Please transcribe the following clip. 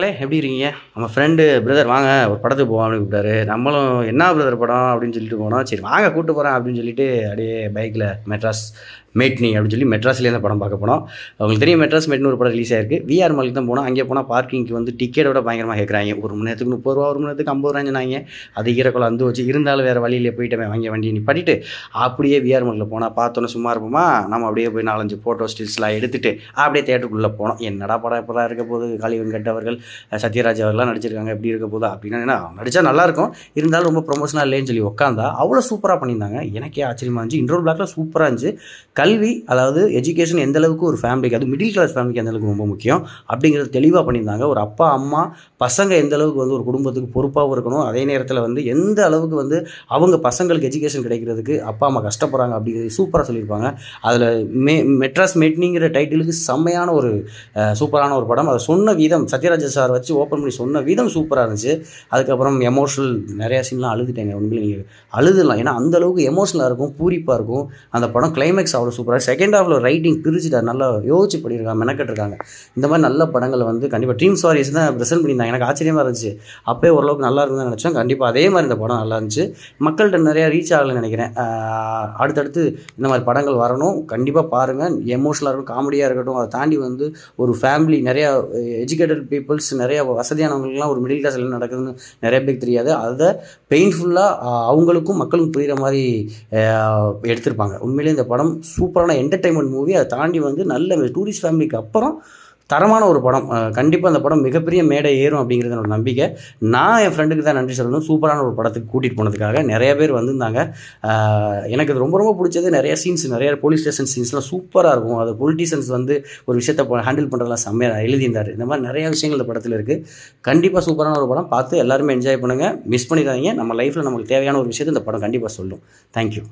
மக்களே எப்படி இருக்கீங்க? நம்ம ஃப்ரெண்டு பிரதர் வாங்க ஒரு படத்துக்கு போவோம் அப்படின்னு கூப்பிட்டாரு. நம்மளும் என்ன பிரதர் படம்? அப்படின்னு சொல்லிட்டு போனோம். சரி வாங்க கூப்பிட்டு போகிறேன் அப்படின்னு சொல்லிட்டு அப்படியே பைக்கில் மெட்ராஸ் மேட்னி அப்படின்னு சொல்லி மெட்ராஸ்லேயே படம் பார்க்க போனோம். உங்களுக்கு தெரியும் மெட்ராஸ் மேட்னி ஒரு படம் ரிலீஸ் ஆயிருக்கு. விஆர் மாலுக்கு தான் போனோம். அங்கே போனால் பார்க்கிங்க்கு வந்து டிக்கெட்டோட பயங்கரமாக கேட்குறாங்க ஒரு மணி நேரத்துக்கு முப்பது ரூபா ஒரு மணி நேரத்துக்கு ஐம்பது ரூபான்னு அது ஈரக்குள்ள வந்து வச்சு இருந்தாலும் வேறு வழியிலே போயிட்டு வாங்கி நீ பண்ணிட்டு அப்படியே விஆர் மாலில் போனால் பார்த்தோன்னே சும்மா இருப்போமா? நம்ம அப்படியே போய் நாலஞ்சு ஃபோட்டோ ஸ்டில்ஸ்லாம் எடுத்துகிட்டு அப்படியே தேட்டருக்குள்ளே போனோம். என்னடா படம் எப்படா இருக்க போது காளிவன் கட்டவர்கள் சத்யராஜ் அவர்லாம் நடிச்சிருக்காங்க எப்படி இருக்க போதா அப்படின்னா. என்ன நடித்தா நல்லாயிருக்கும். இருந்தாலும் ரொம்ப ப்ரொமோஷனாக இல்லைன்னு சொல்லி உட்காந்தா அவ்வளோ சூப்பராக பண்ணியிருந்தாங்க. எனக்கே ஆச்சரியமாக இருந்துச்சு. இன்ட்ரோல் பிளாக்ல சூப்பராக இருந்துச்சு. கல்வி அதாவது எஜுகேஷன் எந்த அளவுக்கு ஒரு ஃபேமிலிக்கு அது மிடில் கிளாஸ் ஃபேமிலிக்கு எந்த அளவுக்கு ரொம்ப முக்கியம் அப்படிங்கிறது தெளிவாக பண்ணியிருந்தாங்க. ஒரு அப்பா அம்மா பசங்க எந்த அளவுக்கு வந்து ஒரு குடும்பத்துக்கு பொறுப்பாகவும் இருக்கணும். அதே நேரத்தில் வந்து எந்த அளவுக்கு வந்து அவங்க பசங்களுக்கு எஜுகேஷன் கிடைக்கிறதுக்கு அப்பா அம்மா கஷ்டப்படுறாங்க அப்படிங்கிறது சூப்பராக சொல்லியிருப்பாங்க. அதில் மே மெட்ராஸ் மெட்னிங்கிற டைட்டிலுக்கு செம்மையான ஒரு சூப்பரான ஒரு படம். அதை சொன்ன விதம் சத்யராஜ் சார் வச்சு ஓப்பன் பண்ணி சொன்ன விதம் சூப்பராக இருந்துச்சு. அதுக்கப்புறம் எமோஷனல் நிறையா சீன்லாம் அழுதுட்டேங்க. உண்மையிலே நீங்கள் அழுதுலாம். ஏன்னா அந்த அளவுக்கு எமோஷனலாக இருக்கும் பூரிப்பாக இருக்கும். அந்த படம் கிளைமேக்ஸ் அவ்வளோ சூப்பராக செகண்ட் ஹாஃபில் ரைட்டிங் பிரிச்சுட்டார். நல்லா யோசிச்சு பண்ணியிருக்காங்க மெனக்கட்டிருக்காங்க. இந்த மாதிரி நல்ல படங்களை வந்து கண்டிப்பாக ட்ரீம் ஸ்டாரிஸ் தான் ப்ரெசென்ட் பண்ணியிருந்தாங்க. எனக்கு ஆச்சரியமாக இருந்துச்சு. அப்போயே ஓரளவுக்கு நல்லா இருக்குன்னு நினச்சோம் கண்டிப்பாக அதே மாதிரி இந்த படம் நல்லா இருந்துச்சு. மக்கள்கிட்ட நிறையா ரீச் ஆகலைன்னு நினைக்கிறேன். அடுத்தடுத்து இந்த மாதிரி படங்கள் வரணும். கண்டிப்பாக பாருங்கள் எமோஷனலாக இருக்கட்டும் காமெடியாக இருக்கட்டும் அதை தாண்டி வந்து ஒரு ஃபேமிலி நிறையா எஜுகேட்டட் பீப்புள்ஸ் நிறைய வசதியானவங்களுக்குலாம் ஒரு மிடில் கிளாஸில் நடக்குதுன்னு நிறைய பேருக்கு தெரியாது. அதை பெயின்ஃபுல்லாக அவங்களுக்கும் மக்களுக்கும் புரிகிற மாதிரி எடுத்திருப்பாங்க. உண்மையிலேயே இந்த படம் சூப்பரான என்டர்டைன்மெண்ட் மூவி அதை தாண்டி வந்து நல்ல டூரிஸ்ட் ஃபேமிலிக்கு அப்புறம் தரமான ஒரு படம். கண்டிப்பாக அந்த படம் மிகப்பெரிய மேடை ஏறும் அப்படிங்கிறது என்னோட நம்பிக்கை. நான் என் ஃப்ரெண்டுக்கு தான் நன்றி சொல்லணும். சூப்பரான ஒரு படத்துக்கு கூட்டிகிட்டு போனதுக்காக நிறைய பேர் வந்திருந்தாங்க. எனக்கு இது ரொம்ப ரொம்ப பிடிச்சது. நிறைய சீன்ஸ் நிறைய போலீஸ் ஸ்டேஷன் சீன்ஸ்லாம் சூப்பராக இருக்கும். அது பொலிட்டீஷியன்ஸ் வந்து ஒரு விஷயத்தை ஹேண்டில் பண்ணுறதுலாம் செம்மையாக எழுதியிருந்தார். இந்த மாதிரி நிறைய விஷயங்கள் இந்த படத்தில் இருக்குது கண்டிப்பாக சூப்பரான ஒரு படம். பார்த்து எல்லாருமே என்ஜாய் பண்ணுங்கள் மிஸ் பண்ணிடாதீங்க. நம்ம லைஃப்பில் நமக்கு தேவையான ஒரு விஷயத்தை இந்த படம் கண்டிப்பாக சொல்லும். தேங்க்யூ